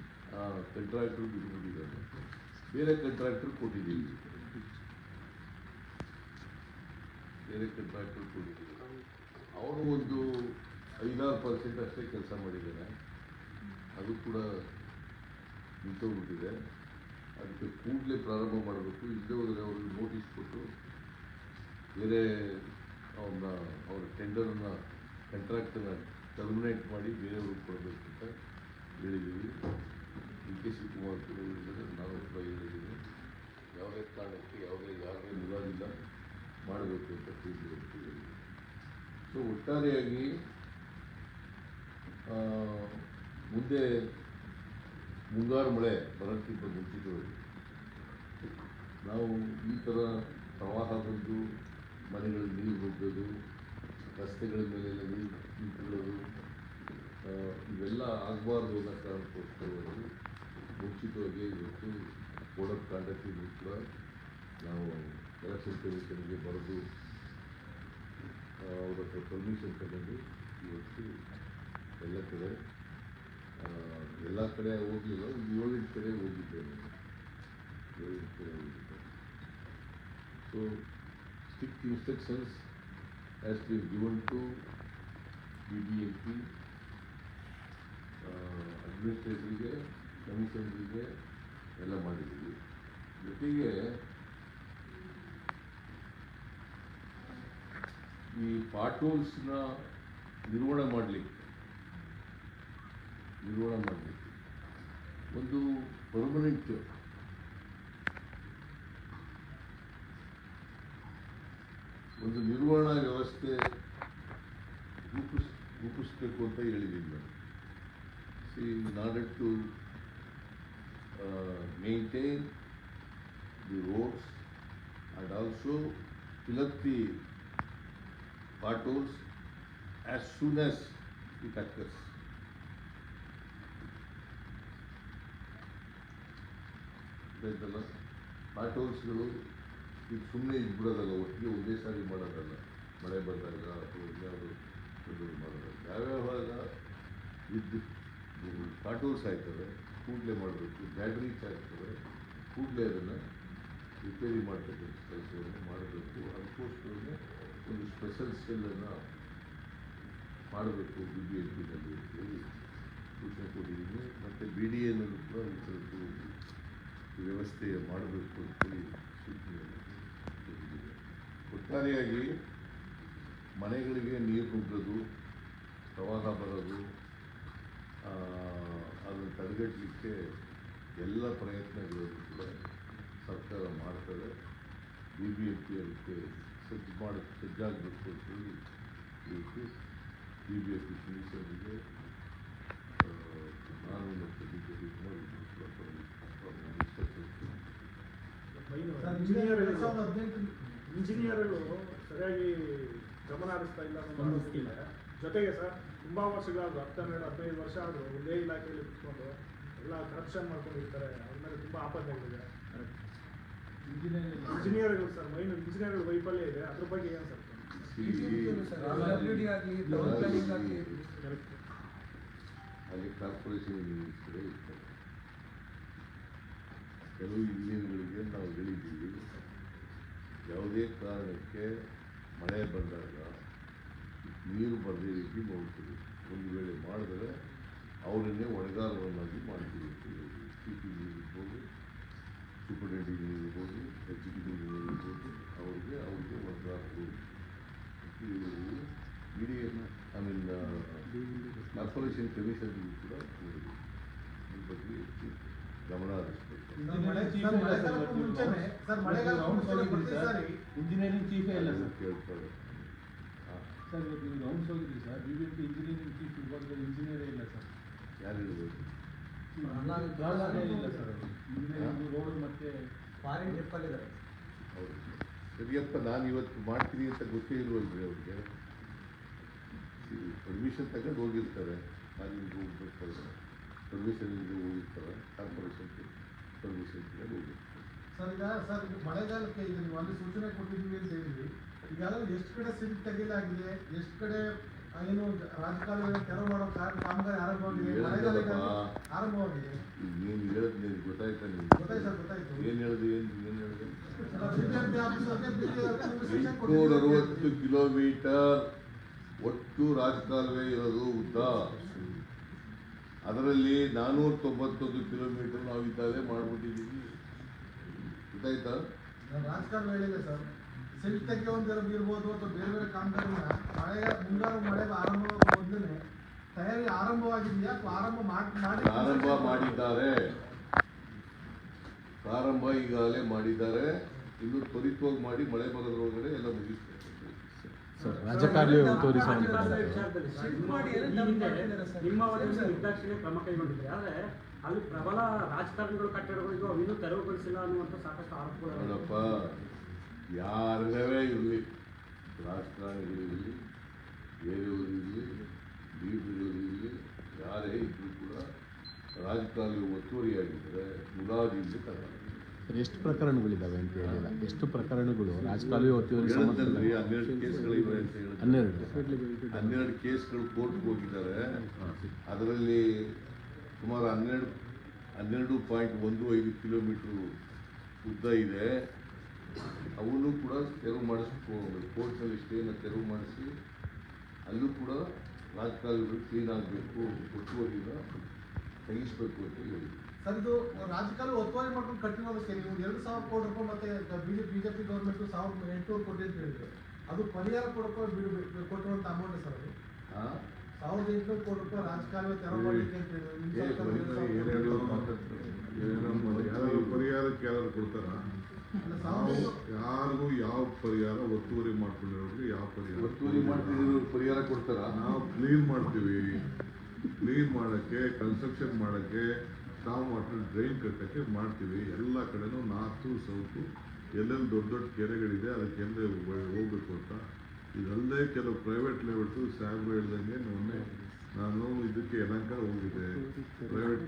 ಕಂಟ್ರಾಕ್ಟರ್ ಬಿಟ್ಬಿಟ್ಟಿದ್ದಾರೆ. ಬೇರೆ ಕಂಟ್ರಾಕ್ಟ್ರು ಕೊಟ್ಟಿದ್ದೀವಿ. ಬೇರೆ ಕಂಟ್ರಾಕ್ಟ್ರು ಕೊಟ್ಟಿದ್ದೀವಿ. ಅವರು ಒಂದು ಐದಾರು ಪರ್ಸೆಂಟ್ ಅಷ್ಟೇ ಕೆಲಸ ಮಾಡಿದ್ದಾರೆ. ಅದು ಕೂಡ ನಿಂತೋಗ್ಬಿಟ್ಟಿದೆ ಅದಕ್ಕೆ ಕೂಡಲೇ ಪ್ರಾರಂಭ ಮಾಡಬೇಕು. ಇಲ್ಲದೆ ಹೋದರೆ ಅವ್ರಿಗೆ ನೋಟಿಸ್ ಕೊಟ್ಟು ಬೇರೆ ಅವ್ರನ್ನ ಅವ್ರ ಟೆಂಡರನ್ನು ಕಂಟ್ರಾಕ್ಟನ್ನ ಟರ್ಮಿನೇಟ್ ಮಾಡಿ ಬೇರೆಯವ್ರಿಗೆ ಕೊಡಬೇಕು ಅಂತ ಹೇಳಿದ್ದೀವಿ. ಡಿ ಕೆ ಶಿವಕುಮಾರ್ ಕೂಡ ನಾವು ಕೂಡ ಹೇಳಿದ್ದೀವಿ ಯಾವುದೇ ಕಾರಣಕ್ಕೆ ಯಾವುದೇ ಯಾವುದೇ ವಿವಾದಿಲ್ಲ ಮಾಡಬೇಕು ಅಂತ ಹೇಳಿದ್ದೀವಿ ಸೊ ಒಟ್ಟಾರೆಯಾಗಿ ಮುಂದೆ ಮುಂಗಾರು ಮಳೆ ಬರೋಕ್ಕಿಂತ ಮುಂಚಿತವಾಗಿ ನಾವು ಈ ಥರ ಪ್ರವಾಹ ಬಂದು ನುಗ್ಗೋದು ರಸ್ತೆಗಳ ಮೇಲೆ ನಿಂತ್ಕೊಳ್ಳೋದು ಇವೆಲ್ಲ ಆಗಬಾರ್ದು ಅನ್ನೋ ಕಾರಣಕ್ಕೋಸ್ಕರವಾಗಿ ಮುಂಚಿತವಾಗಿ ಇವತ್ತು ಕೋಡ್ ಆಫ್ ಕಾಂಡಕ್ಟಿಗೂ ಕೂಡ ನಾವು ಎಲೆಕ್ಷನ್ ಕಮಿಷನ್ಗೆ ಬರೆದು ಅವ್ರ ಹತ್ರ ಪರ್ಮಿಷನ್ ತಗೊಂಡು ಇವತ್ತು ಎಲ್ಲ ಕಡೆ ಎಲ್ಲ ಕಡೆ ಹೋಗಲಿಲ್ಲ, ಒಂದು ಏಳೆಂಟು ಕಡೆ ಹೋಗಿದ್ದೇನೆ. ಏಳೆಂಟು ಕಡೆ ಹೋಗಿದ್ದೆ so stick instructions as been D M P ಅಡ್ಮಿನಿಸ್ಟ್ರೇಟಿವ್ಗೆ ಕಮಿಷನ್ರಿಗೆ ಎಲ್ಲ ಮಾಡಿದ್ದೀವಿ ಜೊತೆಗೆ ಈ ಪಾಟೋಲ್ಸ್ನ ನಿರ್ವಹಣೆ ಮಾಡಲಿಕ್ಕೆ ನಿರ್ವಹಣೆ ಮಾಡಲಿಕ್ಕೆ ಒಂದು ಪರ್ಮನೆಂಟ್ ಒಂದು ನಿರ್ವಹಣಾ ವ್ಯವಸ್ಥೆ ರೂಪಿಸ್, ರೂಪಿಸ್ಬೇಕು ಅಂತ ಹೇಳಿದ್ದೀನಿ ನಾನು see in order to maintain the roads and also fill up the potholes as soon as it occurs. ಪಾಟೋಲ್ಸ್ಗಳು ಇದು ಸುಮ್ಮನೆ ಇದು ಬಿಡೋದಲ್ಲ ಒಟ್ಟಿಗೆ ಒಂದೇ ಸಾರಿ ಮಾಡೋದಲ್ಲ. ಮಳೆ ಬಂದಾಗ ಅಥವಾ ಇನ್ಯಾವುದು ಒಂದು ಮಾಡೋದಲ್ಲ. ಯಾವ್ಯಾವಾಗ ವಿದ್ಯುತ್ ಕಾಟೂರ್ಸ್ ಆಯ್ತವೆ, ಕೂಡಲೇ ಮಾಡಬೇಕು, ಬ್ಯಾಟ್ರಿ ಆಗ್ತವೆ ಕೂಡಲೇ ಅದನ್ನು ರಿಪೇರಿ ಮಾಡ್ತಕ್ಕಂಥ ಕೆಲಸವನ್ನು ಮಾಡಬೇಕು. ಅದಕ್ಕೋಸ್ಕರನೇ ಒಂದು ಸ್ಪೆಷಲ್ ಸೆಲ್ಲನ್ನು ಮಾಡಬೇಕು ಬಿ ಬಿ ಎಲ್ ಪಿನಲ್ಲಿ ಅಂತೇಳಿ ಸೂಚನೆ ಕೊಟ್ಟಿದ್ದೀನಿ. ಮತ್ತು ಬಿ ಡಿ ಎನಲ್ಲೂ ಕೂಡ ಒಂದು ವ್ಯವಸ್ಥೆ ಮಾಡಬೇಕು ಅಂತೇಳಿ ಸೂಚನೆಯನ್ನು ಒಟ್ಟಾರೆಯಾಗಿ ಮನೆಗಳಿಗೆ ನೀರು ನುಗ್ಗೋದು ಪ್ರವಾಹ ಬರೋದು ಅದನ್ನು ತಡೆಗಟ್ಟಲಿಕ್ಕೆ ಎಲ್ಲ ಪ್ರಯತ್ನಗಳನ್ನು ಕೂಡ ಸರ್ಕಾರ ಮಾಡ್ತದೆ. ಬಿ ಬಿ ಎಂ ಪಿ ಅದಕ್ಕೆ ಸಜ್ಜು ಮಾಡಿ ಸಜ್ಜಾಗಬೇಕು ಅಂತೇಳಿ ಇವತ್ತು ಬಿ ಬಿ ಎಂ ಪಿ ಸದಸ್ಯರಿಗೆ ನಾನು ಮತ್ತು ಡಿ ಕೆ ಶಿವಕುಮಾರ್ ಇಬ್ಬರು ಕೂಡ ಇಂಜಿನಿಯರ್ಗಳು ಸರಿಯಾಗಿ ಗಮನ ಹರಿಸ್ತಾ ಇಲ್ಲ ಅನ್ನೋ ಆರೋಪಕ್ಕಿದೆ ಜೊತೆಗೆ ಸರ್ ತುಂಬಾ ವರ್ಷಗಳಾದ್ರು ಹತ್ತು ಹನ್ನೆರಡು ಹದಿನೈದು ವರ್ಷ ಆದರೂ ಒಂದೇ ಇಲಾಖೆಯಲ್ಲಿ ಕುತ್ಕೊಂಡು ಎಲ್ಲ ಕರಪ್ಷನ್ ಮಾಡ್ಕೊಂಡಿರ್ತಾರೆ. ಅವ್ರ ಮೇಲೆ ತುಂಬಾ ಇಂಜಿನಿಯರ್ ಇಂಜಿನಿಯರ್ಗಳು. ಸರ್ ಮೈನ್ ಇಂಜಿನಿಯರ್ಗಳ ವೈಫಲ್ಯ ಇದೆ. ಅದ್ರ ಬಗ್ಗೆ ಏನು ಸರ್. ಅಲ್ಲಿ ಕಾರ್ಪೊರೇಷನ್ ಕೆಲವು ಇಂಜಿನಿಯರ್ಗಳಿಗೆ ನಾವು ಹೇಳಿದ್ದೀವಿ. ಯಾವುದೇ ಕಾರಣಕ್ಕೆ ಮಳೆ ಬಂದಾಗ ನೀರು ಬರದೇ ರೀತಿ ನೋಡ್ತೀವಿ. ಒಂದು ವೇಳೆ ಮಾಡಿದ್ರೆ ಅವರನ್ನೇ ಹೊಣೆಗಾರರನ್ನಾಗಿ ಮಾಡ್ತೀವಿ ಸಿ ಪಿ ನೀರು ಇಂಜಿನಿಯರ್ ಇರ್ಬೋದು ಸೂಪರಿಂಟೆಂಡೆಂಟ್ ನೀರು ಇರ್ಬೋದು ಡಿ ನೀರಿರ್ಬೋದು ಅವ್ರಿಗೆ ಅವ್ರಿಗೆ ಹೊಣೆಗಾರರು ಇಡೀ ಐ ಮೀನ್ ಕಾರ್ಪೊರೇಷನ್ ಕಮಿಷನ್ ಕೂಡ ಈ ಬಗ್ಗೆ ಗಮನ ಹರಿಸ್ಬೇಕು. ಇಂಜಿನಿಯರಿಂಗ್ ಚೀಫೇ ಇಲ್ಲ ಸರ್ ಕೇಳ್ಕೊಳ್ಳಿ ಸರ್ ಇವತ್ತು ನೀವು ರೌಂಡ್ಸ್ ಹೋಗಿದ್ರಿ sir. B B P engineering chief ವಿಭಾಗದಲ್ಲಿ ಇಂಜಿನಿಯರೇ ಇಲ್ಲ ಸರ್. ಯಾರು ಇಲ್ಲ ಸರ್ ಇಂಜಿನಿಯರಿಂಗ್ ರೋಡ್ ಮತ್ತೆ ಫಾರಿನ್ ಟ್ರಿಪ್ ಅಲ್ಲಿ ಇದ್ದಾರೆ. ಹೌದು ಸರಿಯಪ್ಪ ನಾನು ಇವತ್ತು ಮಾಡ್ತೀನಿ ಅಂತ ಗೊತ್ತೇ ಇಲ್ವಲ್ರಿ ಅವ್ರಿಗೆ ಪರ್ಮಿಷನ್ ತಗೊಂಡು ಹೋಗಿರ್ತಾರೆ. ನಾನು ಹಿಂಗೆ ಹೋಗ್ಬೇಕಾದ್ರೆ. ಪರ್ಮಿಷನ್ ಇಲ್ಲದೆ ಹೋಗಿರ್ತಾರೆ. ಕಾರ್ಪೊರೇಷನ್ ಸರ್ ಈಗ ಸರ್ ಮಳೆಗಾಲಕ್ಕೆ ಈಗ ನೀವು ಅಲ್ಲಿ ಸೂಚನೆ ಕೊಟ್ಟಿದ್ದೀವಿ ಅಂತ ಹೇಳಿದ್ವಿ ಈಗಾಗಲೇ ಎಷ್ಟು ಕಡೆ ಸಿಲ್ಟ್ ತೆಗೆಯಲಾಗಿದೆ ಎಷ್ಟು ಕಡೆ ಏನು ರಾಜಕಾಲುವೆ ತೆರವು ಮಾಡೋ ಕಾಮಗಾರಿ ಆರಂಭವಾಗಿದೆ ಹೇಳಿದ್ನಲ್ಲಪ್ಪ. ಮಳೆಗಾಲ ಈಗ ಆರಂಭವಾಗಿದೆ. ನೀನು ಹೇಳೋದು ನಿನಗೆ ಗೊತ್ತಾಯ್ತಾ ಗೊತ್ತಾಯ್ತು ಸರ್, ಗೊತ್ತಾಯ್ತು. ನಿಮ್ಗೆ ಏನು ಹೇಳಿದೆ ಏನು ಏನು ಹೇಳಿದೆ ಎಂಟುನೂರ ಅರವತ್ತು ಕಿಲೋಮೀಟರ್ ಒಟ್ಟು ರಾಜಕಾಲುವೆ ಇರೋದು ಉದ್ದ. ಅದರಲ್ಲಿ ನಾನ್ನೂರ ತೊಂಬತ್ತೊಂದು ಕಿಲೋಮೀಟರ್ ನಾವು ಇದ್ದಾವೆ ಮಾಡ್ಬಿಟ್ಟಿದ್ದೀವಿ. ಗೊತ್ತಾಯ್ತಾ? ರಾಜಕಾರಣ ಹೇಳಿದೆ ಸರ್. ಸಿಲ್ಟ್ ಒಂದು ಇರ್ಬೋದು ಅಥವಾ ಬೇರೆ ಬೇರೆ ಕಾಮಗಾರಿನ ಮಳೆಯ ಮುಂಗಾರು ಮಳೆ ಆರಂಭವಾಗುವ ಮೊದಲೇ ತಯಾರಿ ಆರಂಭವಾಗಿದೆಯಾ ಅಥವಾ ಆರಂಭ ಮಾಡಿ ಮಾಡಿ ಪ್ರಾರಂಭ ಮಾಡಿದ್ದಾರೆ. ಪ್ರಾರಂಭ ಈಗಾಗಲೇ ಮಾಡಿದ್ದಾರೆ. ಇನ್ನು ತ್ವರಿತವಾಗಿ ಮಾಡಿ ಮಳೆ ಬರೋದ್ರೊಳಗಡೆ ಎಲ್ಲ ಮುಗಿಸ್ತಾರೆ ಸರ್ ರಾಜಕಾರಣಿ ನಿರ್ದಾಕ್ಷಿಣ್ಯ ಕ್ರಮ ಕೈಗೊಂಡಿದೆ. ಆದರೆ ಅಲ್ಲಿ ಪ್ರಬಲ ರಾಜಕಾರಣಿಗಳು ಕಟ್ಟಡಗಳಿಗೂ ಅವಿನ್ನೂ ತೆರವುಗೊಳಿಸಿಲ್ಲ ಅನ್ನುವಂಥ ಸಾಕಷ್ಟು ಆರೋಪಗಳು ಯಾರೇ ಇರಲಿ ರಾಜಕಾರಣಿಗಳಿರಲಿ ಬೇರೆಯವರಿರಲಿ ಲೀಡರ್ಗಳು ಇರಲಿ ಯಾರೇ ಇದ್ರೂ ಕೂಡ ರಾಜಕಾರಣಿ ಒತ್ತುವರಿಯಾಗಿದ್ದರೆ ಮುಲಾಜಿಂದ ಎಷ್ಟು ಪ್ರಕರಣಗಳಿದಾವೆ ಅಂತ ಹೇಳಿಲ್ಲ. ಎಷ್ಟು ಪ್ರಕರಣಗಳು? ರಾಜಕಾಲುವೆ ಹೇಳತ್ತಲ್ರಿ ಹನ್ನೆರಡು ಕೇಸ್ಗಳಿವೆ ಅಂತ ಹೇಳಿ ಹನ್ನೆರಡು. ಹನ್ನೆರಡು ಕೇಸ್ಗಳು ಕೋರ್ಟ್ಗೆ ಹೋಗಿದ್ದಾರೆ ಅದರಲ್ಲಿ ಸುಮಾರು ಹನ್ನೆರಡು ಹನ್ನೆರಡು ಪಾಯಿಂಟ್ ಒಂದು ಐದು ಕಿಲೋಮೀಟ್ರು ಉದ್ದ ಇದೆ. ಅವನು ಕೂಡ ತೆರವು ಮಾಡಿಸ್ಕೋಬೇಕು ಕೋರ್ಟ್ನಲ್ಲಿ ಸ್ಟೇನ ತೆರವು ಮಾಡಿಸಿ ಅಲ್ಲೂ ಕೂಡ ರಾಜಕಾಲುವೆಗಳು ಕ್ಲೀನ್ ಆಗಬೇಕು ಒತ್ತುವರಿನ ತೆಗಿಸ್ಬೇಕು ಅಂತ ಹೇಳಿ ಸರ್ ಇದು ರಾಜಕಾಲ ಒತ್ತುವರಿ ಮಾಡ್ಕೊಂಡು ಕಟ್ಟಿರೋದಕ್ಕೆ ನೀವು ಎರಡು ಸಾವಿರ ಕೋಟಿ ರೂಪಾಯಿ ಮತ್ತೆ ಬಿಜೆಪಿ ಬಿಜೆಪಿ ಗೌರ್ಮೆಂಟ್ ಸಾವಿರದ ಎಂಟುನೂರು ಕೋಟಿ ಅಂತ ಹೇಳಿದ್ರು. ಅದು ಪರಿಹಾರ ಕೊಡಕ್ಕೆ ಬಿಡು ಕೊಟ್ಟಿರುವಂತ ಅಮೌಂಟ್ ಸರ್ ಅದು? ಸಾವಿರದ ಎಂಟುನೂರು ಕೋಟಿ ರೂಪಾಯಿ ತೆರವು ಮಾಡಲಿಕ್ಕೆ ಅಂತ ಹೇಳಿದ್ರು. ಪರಿಹಾರ ಕೊಡ್ತಾರ? ಯಾರಿಗೂ ಯಾವ ಪರಿಹಾರ ಒತ್ತುವರಿ ಮಾಡ್ಕೊಂಡಿರೋರಿಗೆ ಯಾವ ಪರಿಹಾರ ಒತ್ತುವರಿ ಮಾಡ್ತಿದ್ರು ಪರಿಹಾರ ಕೊಡ್ತಾರ? ನಾವು ಕ್ಲೀನ್ ಮಾಡ್ತೀವಿ. ಕ್ಲೀನ್ ಮಾಡೋಕ್ಕೆ ಕನ್ಸ್ಟ್ರಕ್ಷನ್ ಮಾಡೋಕ್ಕೆ ಸ್ಟಾವ್ ವಾಟರ್ ಡ್ರೈನ್ ಕಟ್ಟೋಕ್ಕೆ ಮಾಡ್ತೀವಿ. ಎಲ್ಲ ಕಡೆನೂ ನಾರ್ತು, ಸೌತು, ಎಲ್ಲೆಲ್ಲಿ ದೊಡ್ಡ ದೊಡ್ಡ ಕೆರೆಗಳಿದೆ, ಅದಕ್ಕೆ ಎಲ್ಲ ಹೋಗ್ಬೇಕು ಅಂತ. ಇದಲ್ಲದೆ ಕೆಲವು ಪ್ರೈವೇಟ್ ಲೆವೆಲ್ಟು ಸಾಹೇಬ್ರು ಹೇಳ್ದಂಗೆ ಮೊನ್ನೆ ನಾನು ಇದಕ್ಕೆ ಯಲಂಕ ಹೋಗಿದ್ದೆ. ಪ್ರೈವೇಟ್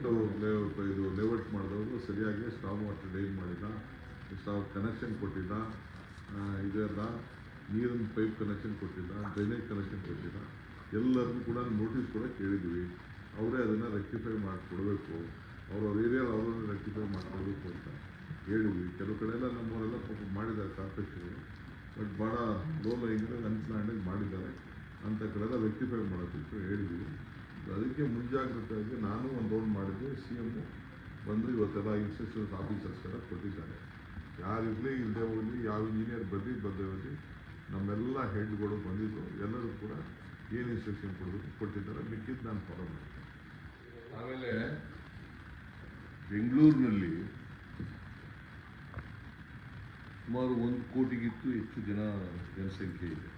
ಇದು ಲೇಔಟ್ ಮಾಡಿದವರು ಸರಿಯಾಗಿ ಸ್ಟಾಮ್ ವಾಟರ್ ಡ್ರೈನ್ ಮಾಡಿಲ್ಲ. ಸ್ಟಾವ್ ಕನೆಕ್ಷನ್ ಕೊಟ್ಟಿಲ್ಲ. ಇದೆಲ್ಲ ನೀರಿನ ಪೈಪ್ ಕನೆಕ್ಷನ್ ಕೊಟ್ಟಿಲ್ಲ ಡ್ರೈನೇಜ್ ಕನೆಕ್ಷನ್ ಕೊಟ್ಟಿಲ್ಲ. ಎಲ್ಲರನ್ನು ಕೂಡ ನೋಟಿಸ್ ಕೂಡ ಕೇಳಿದ್ವಿ. ಅವರೇ ಅದನ್ನು ರೆಕ್ಟಿಫೈ ಮಾಡಿಕೊಡ್ಬೇಕು. ಅವ್ರವ್ರ ಏರಿಯಲ್ಲಿ ಅವರನ್ನು ರೆಕ್ಟಿಫೈ ಮಾಡ್ಕೋಬೇಕು ಅಂತ ಹೇಳಿದ್ವಿ. ಕೆಲವು ಕಡೆ ಎಲ್ಲ ನಮ್ಮವರೆಲ್ಲ ಪಾಪ ಮಾಡಿದ್ದಾರೆ ಕಾರ್ಪೊರೇಷನ್ಗಳು ಬಟ್ ಭಾಳ ಲೋ ಲೈಂಗ್ ಅನ್ಪ್ಲಾಂಡಾಗಿ ಮಾಡಿದ್ದಾರೆ ಅಂಥ ಕಡೆ ಎಲ್ಲ ರೆಕ್ಟಿಫೈ ಮಾಡೋದಕ್ಕೆ ಹೇಳಿದ್ವಿ ಅದಕ್ಕೆ ಮುಂಜಾಗ್ರತೆಯಾಗಿ ನಾನು ಒಂದು ರೌಂಡ್ ಮಾಡಿದ್ದೆ. ಸಿ ಎಂ ಬಂದು ಇವತ್ತೆಲ್ಲ ಇನ್ಸ್ಟ್ರಕ್ಷನ್ಸ್ ಆಫೀಸರ್ಸ್ ಎಲ್ಲ ಕೊಟ್ಟಿದ್ದಾರೆ. ಯಾರಿರಲಿ ಇಲ್ಲದೆ ಹೋಗಲಿ, ಯಾವ ಇಂಜಿನಿಯರ್ ಬರಲಿ, ಬರದೇ ಹೋಗಲಿ, ನಮ್ಮೆಲ್ಲ ಹೆಡ್ಗಳು ಬಂದಿದ್ದು, ಎಲ್ಲರೂ ಕೂಡ ಏನು ಇನ್ಸ್ಟ್ರಕ್ಷನ್ ಕೊಡಬೇಕು ಕೊಟ್ಟಿದ್ದಾರೆ, ಮಿಕ್ಕಿದ್ದು ನಾನು ಫಾಲೋ ಮಾಡ್ತೀನಿ. ಆಮೇಲೆ ಬೆಂಗಳೂರಿನಲ್ಲಿ ಸುಮಾರು ಒಂದು ಕೋಟಿಗಿತ್ತು ಹೆಚ್ಚು ಜನ ಜನಸಂಖ್ಯೆ ಇದೆ.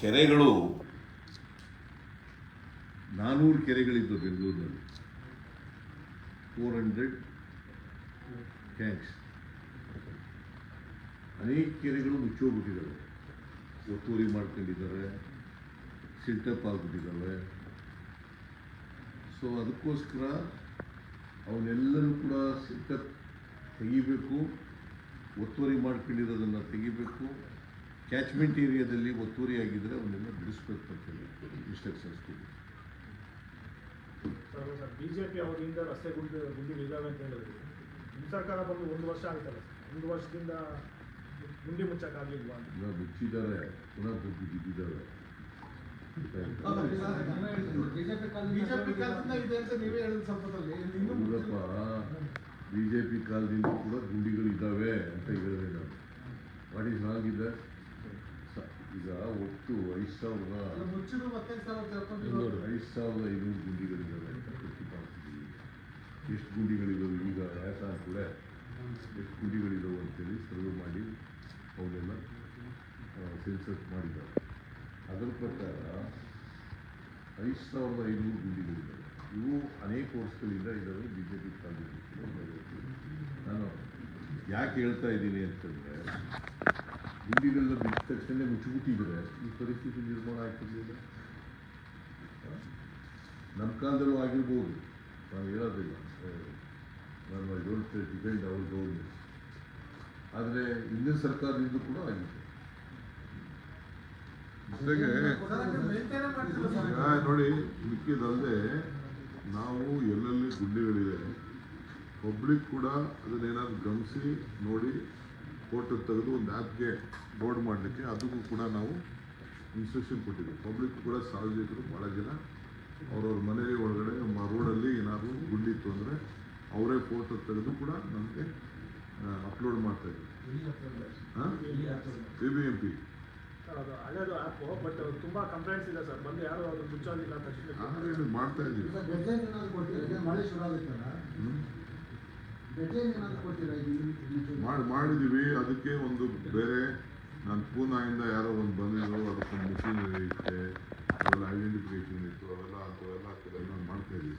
ಕೆರೆಗಳು ನಾನ್ನೂರು ಕೆರೆಗಳಿದ್ದು ಬೆಂಗಳೂರಿನಲ್ಲಿ. ಫೋರ್ ಹಂಡ್ರೆಡ್ ಟ್ಯಾಂಕ್ಸ್ ಅನೇಕ ಕೆರೆಗಳು ಮುಚ್ಚೋಗ್ಬಿಟ್ಟಿದ್ದಾವೆ ಒತ್ತುವರಿ ಮಾಡ್ಕೊಂಡಿದ್ದಾರೆ. ಸಿಲ್ಟಪ್ ಆಗಿಬಿಟ್ಟಿದ್ದಾವೆ. ಸೊ ಅದಕ್ಕೋಸ್ಕರ ಅವನ್ನೆಲ್ಲರೂ ಕೂಡ ಸಿಲ್ಟಪ್ ತೆಗಿಬೇಕು. ಒತ್ತುವರಿ ಮಾಡ್ಕೊಂಡಿರೋದನ್ನು ತೆಗಿಬೇಕು. ಕ್ಯಾಚ್ಮೆಂಟ್ ಏರಿಯಾದಲ್ಲಿ ಒತ್ತುವರಿ ಆಗಿದ್ದರೆ ಅವನ್ನೆಲ್ಲ ಬಿಡಿಸ್ಬೇಕು ಅಂತ ಹೇಳಿ ಇನ್ಸ್ಟ್ರಕ್ಷನ್ಸ್ ಕೊಡಿ sir sir B J P ಅವಧಿಯಿಂದ ರಸ್ತೆ ಗುಂಡಿ ಗುಂಡಿಗಳಿದ್ದಾವೆ ಅಂತ ಹೇಳಿದ್ರು. ನಿಮ್ಮ ಸರ್ಕಾರ ಬಂದು ಒಂದು ವರ್ಷ ಆಗುತ್ತಲ್ಲ ಒಂದು ವರ್ಷದಿಂದ ಗುಂಡಿ ಮುಚ್ಚಕ್ಕಾಗಲಿಲ್ವಾ ಮುಚ್ಚಿದ್ದಾರೆ. ಪುನಃ ಬಿದ್ದಿದ್ದಾವೆ ಬಿಜೆಪಿ ಕಾಲದಿಂದ ಕೂಡ ಗುಂಡಿಗಳು ಇದ್ದಾವೆ ಅಂತ ಹೇಳಿದೆ ನಾನು. ವಾಟ್ ಈಸ್ ರಾಂಗ್ ಇದೆ ಈಗ ಒಟ್ಟು ಐದು ಸಾವಿರದ ಐದು ಸಾವಿರದ ಐನೂರು ಗುಂಡಿಗಳಿದ್ದಾವೆ ಅಂತ ಪ್ರತಿಪಾದಿಸಿದ್ದೀವಿ ಎಷ್ಟು ಗುಂಡಿಗಳಿದ್ದಾವೆ ಈಗ ಯಾಕೆ ಕೂಡ ಎಷ್ಟು ಗುಂಡಿಗಳಿದ್ದಾವೆ ಅಂತೇಳಿ ಸರ್ವೆ ಮಾಡಿ ಅವನ್ನೆಲ್ಲ ಸೆನ್ಸಸ್ ಮಾಡಿದ್ದಾರೆ. ಅದರ ಪ್ರಕಾರ ಐದು ಸಾವಿರದ ಐನೂರು ಗುಂಡಿಗಳಿದ್ದಾವೆ ಇವು ಅನೇಕ ವರ್ಷಗಳಿಂದ ಇದ್ದಾವೆ ಬಿ ಜೆ ಪಿ ನಾನು ಯಾಕೆ ಹೇಳ್ತಾ ಇದ್ದೀನಿ ಅಂತಂದರೆ ಗುಂಡಿಗಳನ್ನ ಬಿದ್ದ ತಕ್ಷಣ ಮುಚ್ಚಿಬಿಟ್ಟಿದ್ರೆ ಈ ಪರಿಸ್ಥಿತಿ ನಿರ್ಮಾಣ ಆಗ್ತಿರ್ಲಿಲ್ಲ. ನಮ್ಮ ಕಾಲದಲ್ಲೂ ಆಗಿರ್ಬೋದು. ನಾನು ಹೇಳೋದಿಲ್ಲ. ನಾನು ಡೋಂಟ್ ಡಿಪೆಂಡ್ ಅವರ್ ಗೌರ್ಮೆಂಟ್. ಆದರೆ ಹಿಂದಿನ ಸರ್ಕಾರದಿಂದ ಕೂಡ ಆಗಿದೆ. ಜೊತೆಗೆ ನೋಡಿ ಮಿಕ್ಕಿದಲ್ಲದೆ ನಾವು ಎಲ್ಲೆಲ್ಲಿ ಗುಂಡಿಗಳಿದೆ ಪಬ್ಲಿಕ್ ಕೂಡ ಅದನ್ನೇನಾದ್ರು ಗಮನಿಸಿ ನೋಡಿ ಫೋಟೋ ತೆಗೆದು ಒಂದು ಆ್ಯಪ್ಗೆ ಬೋರ್ಡ್ ಮಾಡಲಿಕ್ಕೆ ಅದಕ್ಕೂ ಕೂಡ ನಾವು ಇನ್ಸ್ಟ್ರಕ್ಷನ್ ಕೊಟ್ಟಿದ್ದೀವಿ. ಪಬ್ಲಿಕ್ ಕೂಡ ಸಾರ್ವಜನಿಕರು ಭಾಳ ಜನ. ಅವ್ರವ್ರ ಮನೆ ಒಳಗಡೆ ನಮ್ಮ ರೋಡಲ್ಲಿ ಏನಾದರೂ ಗುಂಡಿತ್ತು ಅಂದರೆ ಅವರೇ ಫೋಟೋ ತೆಗೆದು ಕೂಡ ನಮಗೆ ಅಪ್ಲೋಡ್ ಮಾಡ್ತಾಯಿದ್ರು ಬಿ ಬಿ ಎಂ ಪಿ ಅದು ಹಳೇದು ಆ್ಯಪು ಬಟ್ ತುಂಬಾ ಕಂಪ್ಲೇಂಟ್ಸ್ ಇದೆ ಸರ್. ಬಂದು ಯಾರು ಅದು ಮುಚ್ಚೋದಿಲ್ಲ ತಕ್ಷಣ ಆದ್ರೆ ಮಾಡ್ತಾ ಇದ್ದೀವಿ. ಡೆಡ್ಲೈನ್ ಏನಾದ್ರು ಕೊಡ್ತೀರಾ? ಈಗ ಮಳೆ ಶುರು ಆಗುತ್ತಲ್ಲ. ಡೆಡ್ಲೈನ್ ಏನಾದ್ರು ಇದು- ಮಾಡಿ ಮಾಡಿದ್ದೀವಿ. ಅದಕ್ಕೆ ಒಂದು ಬೇರೆ ನಾನು ಪೂನಾಯಿಂದ ಯಾರೋ ಒಂದು ಬಂದಿದ್ರು. ಅದಕ್ಕೊಂದು ಮಿಷಿನರಿ ಇತ್ತೆ. ಅವೆಲ್ಲ ಐಡೆಂಟಿಫಿಕೇಷನ್ ಇತ್ತು. ಅವೆಲ್ಲ ಅಂಥವೆಲ್ಲ ಕೆಲವೆಲ್ಲ ಮಾಡ್ತಾ ಇದ್ದೀವಿ.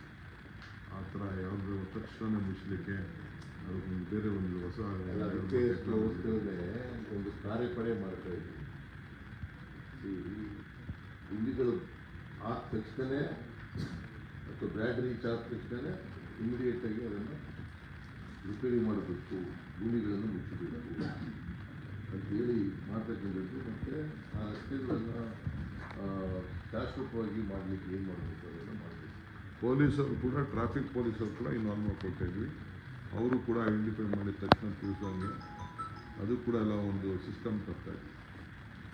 ಆ ಥರ ಯಾವುದು ತಕ್ಷಣ ಮುಚ್ಚಲಿಕ್ಕೆ ಅದಕ್ಕೊಂದು ಬೇರೆ ಒಂದು ಹೊಸ ಎಲ್ಲ ಒಂದು ಕಾರ್ಯಪಡೆ ಮಾಡ್ತಾ ಇದ್ದೀವಿ. ಈ ಆದ ತಕ್ಷಣ ಅಥವಾ ಬ್ಯಾಟ್ರಿ ಚಾರ್ಜ್ ತಕ್ಷಣ ಇಮಿಡಿಯೇಟ್ ಆಗಿ ಅದನ್ನು ರಿಪೇರಿ ಮಾಡಬೇಕು. ಭೂಮಿಗಳನ್ನು ಮುಚ್ಚಬೇಕು ಅಂತ ಹೇಳಿ ಮಾಡ್ತಕ್ಕಂಥದ್ದು ಮತ್ತು ಆ ರಸ್ತೆಗಳನ್ನು ಶಾಶ್ವತವಾಗಿ ಮಾಡಲಿಕ್ಕೆ ಏನು ಮಾಡಬೇಕು ಅದನ್ನು ಮಾಡಬೇಕು. ಪೊಲೀಸರು ಕೂಡ ಟ್ರಾಫಿಕ್ ಪೊಲೀಸರು ಕೂಡ ಇನ್ವಾಲ್ವ್ ಕೊಡ್ತಾ ಇದ್ವಿ. ಅವರು ಕೂಡ ಐಡೆಂಟಿಫೈ ಮಾಡಿದ ತಕ್ಷಣ ತಿಳಿಸಂಗೆ ಅದು ಕೂಡ ಎಲ್ಲ ಒಂದು ಸಿಸ್ಟಮ್ ತರ್ತಾ ಇದೆ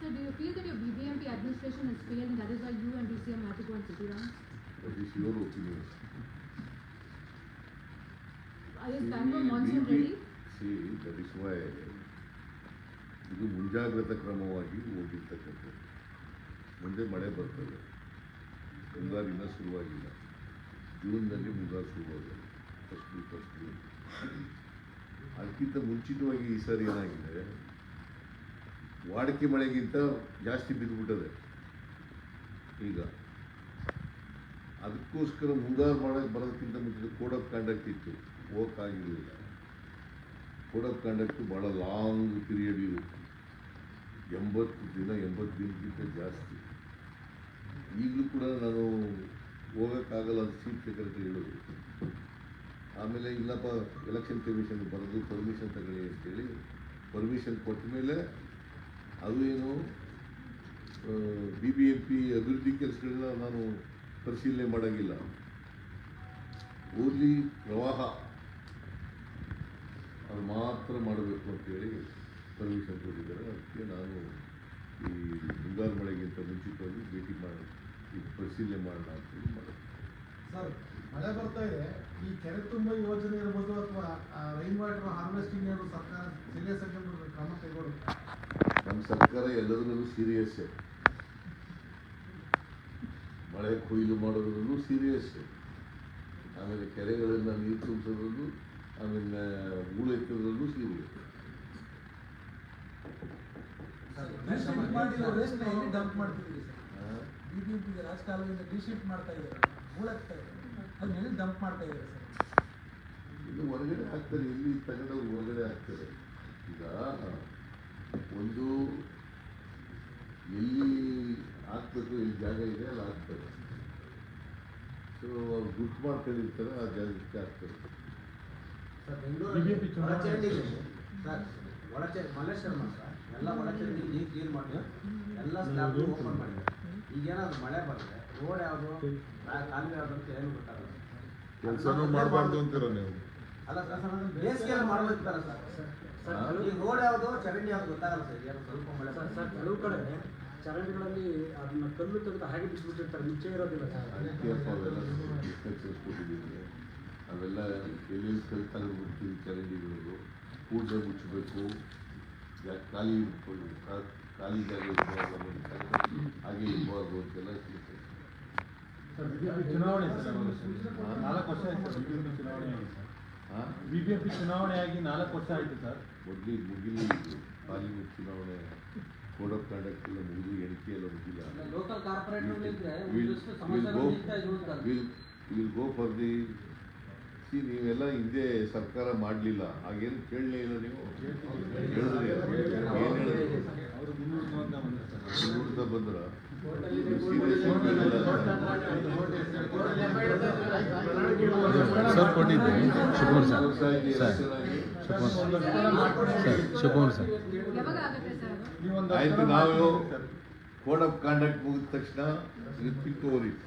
So do you feel that your BBMP administration has failed and that is why you and DCM have to go on city rounds? That is your opinion Is Bangalore monsoon ready? See that is why ಇದು ಮುಂಜಾಗ್ರತಾ ಕ್ರಮವಾಗಿ ಹೋಗಿರ್ತಕ್ಕಂಥದ್ದು ಮುಂದೆ ಮಳೆ ಬರ್ತದೆ ಮುಂಗಾರು ಇನ್ನೂ ಶುರುವಾಗಿಲ್ಲ ಜೂನ್ನಲ್ಲಿ ಮುಂಗಾರು ಶುರುವಾಗಿದೆ ಫಸ್ಟ್ ಫಸ್ಟ್ ಅದಕ್ಕಿಂತ ಮುಂಚಿತವಾಗಿ ಈ ಸಾರಿ ಏನಾಗಿದೆ ವಾಡಿಕೆ ಮಳೆಗಿಂತ ಜಾಸ್ತಿ ಬಿದ್ದುಬಿಟ್ಟದೆ. ಈಗ ಅದಕ್ಕೋಸ್ಕರ ಮುಂಗಾರು ಮಳೆ ಬರೋದಕ್ಕಿಂತ ಮುಂಚೆ ಕೋಡ್ ಆಫ್ ಕಂಡಕ್ಟ್ ಇತ್ತು ಹೋಗೋಕ್ಕಾಗಿರಲಿಲ್ಲ. ಕೋಡ್ ಆಫ್ ಕಂಡಕ್ಟ್ ಭಾಳ ಲಾಂಗ್ ಪೀರಿಯಡ್ ಇರುತ್ತೆ ಎಂಬತ್ತು ದಿನ, ಎಂಬತ್ತು ದಿನಕ್ಕಿಂತ ಜಾಸ್ತಿ. ಈಗಲೂ ಕೂಡ ನಾನು ಹೋಗೋಕ್ಕಾಗಲ್ಲ ಅಂತ ಚೀಫ್ ಸೆಕ್ರೆಟರಿ ಹೇಳೋದು. ಆಮೇಲೆ ಇಲ್ಲಪ್ಪ ಎಲೆಕ್ಷನ್ ಕಮಿಷನ್ ಬರೆದು ಪರ್ಮಿಷನ್ ತಗೊಳ್ಳಿ ಅಂತೇಳಿ ಪರ್ಮಿಷನ್ ಕೊಟ್ಟ ಮೇಲೆ ಅದು ಏನು ಬಿ ಬಿ ಎಂ ಪಿ ಅಭಿವೃದ್ಧಿ ಕೆಲಸಗಳನ್ನ ನಾನು ಪರಿಶೀಲನೆ ಮಾಡೋಂಗಿಲ್ಲ. ಓನ್ಲಿ ಪ್ರವಾಹ ಅದು ಮಾತ್ರ ಮಾಡಬೇಕು ಅಂತೇಳಿ ಪರ್ಮಿಷನ್ ಕೊಟ್ಟಿದ್ದಾರೆ. ಅದಕ್ಕೆ ನಾನು ಈ ಮುಂಗಾರು ಮಳೆಗಿಂತ ಮುಂಚಿತವಾಗಿ ಭೇಟಿ ಮಾಡಿ ಈ ಪರಿಶೀಲನೆ ಮಾಡೋಣ ಅಂತೇಳಿ ಮಾಡೋದು. ಸರ್, ಮಳೆ ಬರ್ತಾ ಇದೆ. ಈ ಕೆರೆ ತುಂಬ ಯೋಜನೆ ಇರ್ಬೋದು ಅಥವಾ ರೈನ್ ವಾಟರ್ ಹಾರ್ವೆಸ್ಟಿಂಗ್ ಸರ್ಕಾರ ಸೀರಿಯಸ್ ಆಗಿ ಕ್ರಮ ಕೈಗೊಳ್ಳುತ್ತೆ? ನಮ್ಮ ಸರ್ಕಾರ ಎಲ್ಲದರಲ್ಲೂ ಸೀರಿಯಸ್ ಮಳೆ ಕೊಯ್ಲು ಮಾಡೋದ್ರಲ್ಲೂ ಸೀರಿಯಸ್ ಆಮೇಲೆ ಕೆರೆಗಳನ್ನು ನೀರು ತುಂಬಿಸೋದ್ರಲ್ಲೂ ಆಮೇಲೆ ಹೂಳು ಎತ್ತೋದ್ರಲ್ಲೂ ಸೀರಿಯಸ್ ಇದು ಹೊರಗಡೆ ಹಾಕ್ತಾರೆ. ಇಲ್ಲಿ ತಗೊಂಡೋಗಿ ಹೊರಗಡೆ ಹಾಕ್ತಾರೆ. ಈಗ ಒಂದು ಎಲ್ಲಿ ಹಾಕ್ಬೇಕು ಎಲ್ಲಿ ಜಾಗ ಇದೆ ಅಲ್ಲಿ ಹಾಕ್ತಾರೆ ಸೊ ಅವ್ರು ಗುರ್ತು ಮಾಡ್ಕೊಂಡಿರ್ತಾರೆ ಆ ಜಾಗಕ್ಕೆ ಹಾಕ್ತಾರೆ ಮಲ್ಲೇಶ್ವರ ಮಾತ್ರ ಎಲ್ಲ ಒಳಚರಂಡಿ ನೀರು ಕ್ಲೀನ್ ಮಾಡಿ ಎಲ್ಲ ಸ್ಲ್ಯಾಬ್ ಓಪನ್ ಈಗೇನಾದ್ರು ಮಳೆ ಬಂದರೆ ರೋಡ್ ಯಾವುದು ಕಾಲುವೆ ಯಾವುದು ಅಂತ ಏನು ಗೊತ್ತಾಗಲ್ಲ. ಕೆಲಸನೂ ಮಾಡಬಾರ್ದು ಅಂತೀರ ನೀವು? ಅಲ್ಲ ಸರ್ ಬೇಸಿಗೆಯಲ್ಲಿ ಮಾಡ್ಬೇಕಲ್ಲ ಸರ್ ಈಗ ರೋಡ್ ಯಾವುದು ಚರಂಡಿ ಯಾವ್ದು ಗೊತ್ತಾಗಲ್ಲ ಸರ್ ಏನು ಸ್ವಲ್ಪ ಮಳೆ ಸರ್ ಸರ್ ಕೆಲವು ಕಡೆ ಚರಂಡಿಗಳಲ್ಲಿ ಅದನ್ನ ಕಲ್ಲು ತೆಗೆದು ಹಾಗೆ ಬಿಟ್ಬಿಟ್ಟಿರ್ತಾರೆ ಮುಚ್ಚೆ ಇರೋದಿಲ್ಲ ಸರ್. ಅವೆಲ್ಲ ಎಲ್ಲೆಲ್ಲಿ ಕಲ್ ತೆಗೆದುಬಿಡ್ತೀವಿ ಚರಂಡಿಗಳು ಕೂಡಲೇ ಮುಚ್ಚಬೇಕು. ಖಾಲಿ ಖಾಲಿ ಜಾಗ ಹಾಗೆ ಇರಬಾರ್ದು ಅಂತೆಲ್ಲ ಬಿಜೆಪಿ ಚುನಾವಣೆ ಸರ್. ನಾಲ್ಕು ವರ್ಷ ಆಯ್ತು ಸರ್ ಬಿಜೆಪಿ ಚುನಾವಣೆ ಆಗಿ ಸರ್ ಹಾಂ? ಬಿಜೆಪಿ ಚುನಾವಣೆ ಆಗಿ ನಾಲ್ಕು ವರ್ಷ ಆಯ್ತು ಸರ್. ಮೊದಲು ಮುಗಿಲಿ ಇದು. ಬಾಲಿವುಡ್ ಚುನಾವಣೆ ಕೋಡ್ ಆಫ್ ಕಂಡಕ್ಟ್ ಎಲ್ಲ ಮುಗಿದು ಎಣಿಕೆ ಎಲ್ಲ ಮುಗಿಲ್ಲ ಲೋಕಲ್ ಕಾರ್ಪೊರೇಟರ್ ಇದ್ರೆ will go for the C ನೀವೆಲ್ಲ ಹಿಂದೆ ಸರ್ಕಾರ ಮಾಡಲಿಲ್ಲ. ಹಾಗೇನು ಕೇಳಲೇ ಇಲ್ಲ ನೀವು? ಹೇಳಿದ್ರಿ? ಏನು ಬಂದ್ರು ಸರ್. ಕೊಟ್ಟಿದ್ದೆ. Sir. Shivakumar sir Shubham sir. ಆಯ್ತು ನಾವು. ಕೋಡ್ ಆಫ್ ಕಾಂಡಕ್ಟ್ ಮುಗಿದ ತಕ್ಷಣ ಪಿಕ್ ಓವರ್ ಇಟ್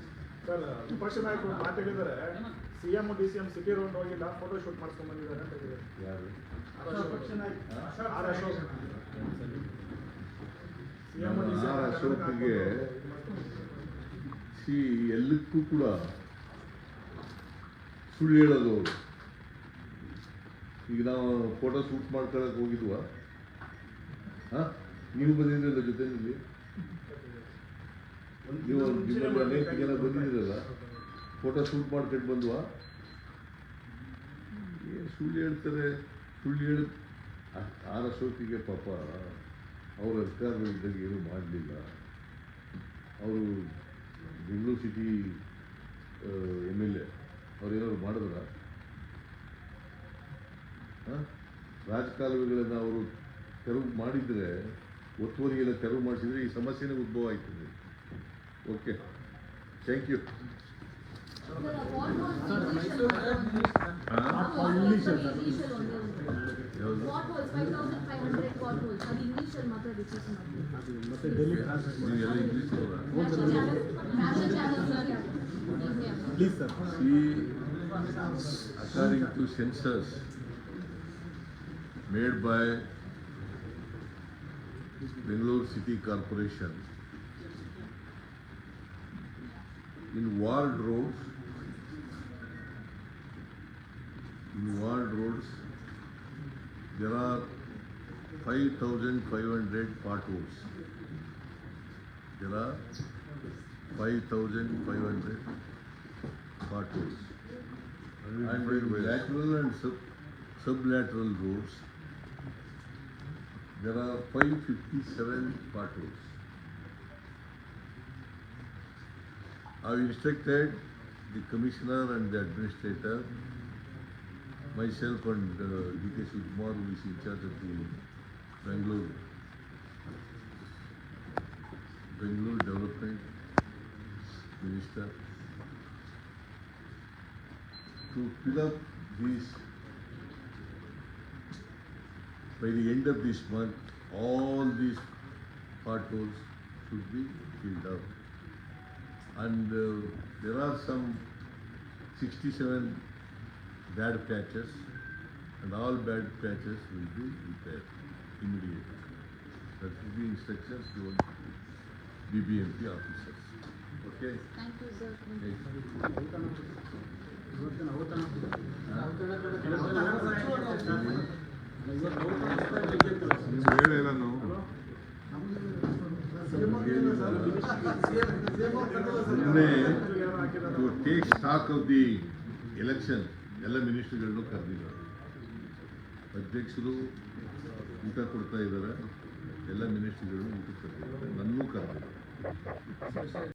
ಸರ್ ವಿಪಕ್ಷ ನಾಯಕರು ಮಾತಾಡಿದರೆ C M D C M city round ಹೋಗಿಲ್ಲ ಫೋಟೋ ಶೂಟ್ ಮಾಡ್ಸ್ಕೊಂಡ್ ಬಂದಿದ್ದಾರೆ ಅಂತ ಹೇಳಿದ್ದಾರೆ. ಅಶೋಕ್ಗೆ ಸಿ ಎಲ್ಲಕ್ಕೂ ಕೂಡ ಸುಳ್ಳು ಹೇಳೋದು ಅವರು. ಈಗ ನಾವು ಫೋಟೋ ಶೂಟ್ ಮಾಡ್ಕೊಳಕ್ಕೆ ಹೋಗಿದ್ವಾ? ಹಾಂ? ನೀವು ಬಂದಿದ್ರಲ್ಲ ಜೊತೆಯಲ್ಲಿ ನೀವು ನಿಮ್ಮಲ್ಲಿ ಅನೇಕ ಜನ ಬಂದಿದ್ದೀರಲ್ಲ ಫೋಟೋ ಶೂಟ್ ಮಾಡ್ಕೊಂಡು ಬಂದ್ವಾ? ಏನು ಸುಳ್ಳು ಹೇಳ್ತಾರೆ? ಸುಳ್ಳು ಹೇಳಿ. ಆರ ಸೋತಿಗೆ ಪಾಪ ಅವರ ಅಧಿಕಾರದಲ್ಲಿದ್ದಾಗ ಏನು ಮಾಡಲಿಲ್ಲ. ಅವರು Bengaluru city M L A ಅವ್ರು ಏನಾದ್ರು ಮಾಡಿದ್ರ? ರಾಜಕಾಲುವೆಗಳನ್ನು ಅವರು ತೆರವು ಮಾಡಿದರೆ ಒತ್ತುವರಿಯನ್ನು ತೆರವು ಮಾಡಿಸಿದರೆ ಈ ಸಮಸ್ಯೆನೇ ಉದ್ಭವ ಆಯ್ತದೆ okay thank you according to sensors made by Bangalore City Corporation, in walled roads, in walled roads, there are five thousand five hundred potholes. There are five thousand five hundred potholes. And in lateral and sub, sublateral roads, there are five fifty-seven potholes. I've instructed the commissioner and the administrator, myself and uh, D.K. Shivkumar, who is in charge of the Bangalore, Bangalore Development Minister, to fill up these by the end of this month, all these potholes should be filled up. And uh, there are some 67 bad patches, and all bad patches will be repaired immediately. That will be instructions to BBMP officers. Okay? Thank you, sir. Thank you. Take stock of the election ಎಲ್ಲ ಮಿನಿಸ್ಟ್ರಿಗಳನ್ನು ಕರೆದಿದ್ದಾರೆ. ಅಧ್ಯಕ್ಷರು ಊಟ ಕೊಡ್ತಾ ಇದ್ದಾರೆ. ಎಲ್ಲ ಮಿನಿಸ್ಟ್ರಿಗಳನ್ನು ಊಟಕ್ಕೆ ಕರೆದಿದ್ದಾರೆ. ನನ್ನೂ ಕರೆದಿದ್ದಾರೆ.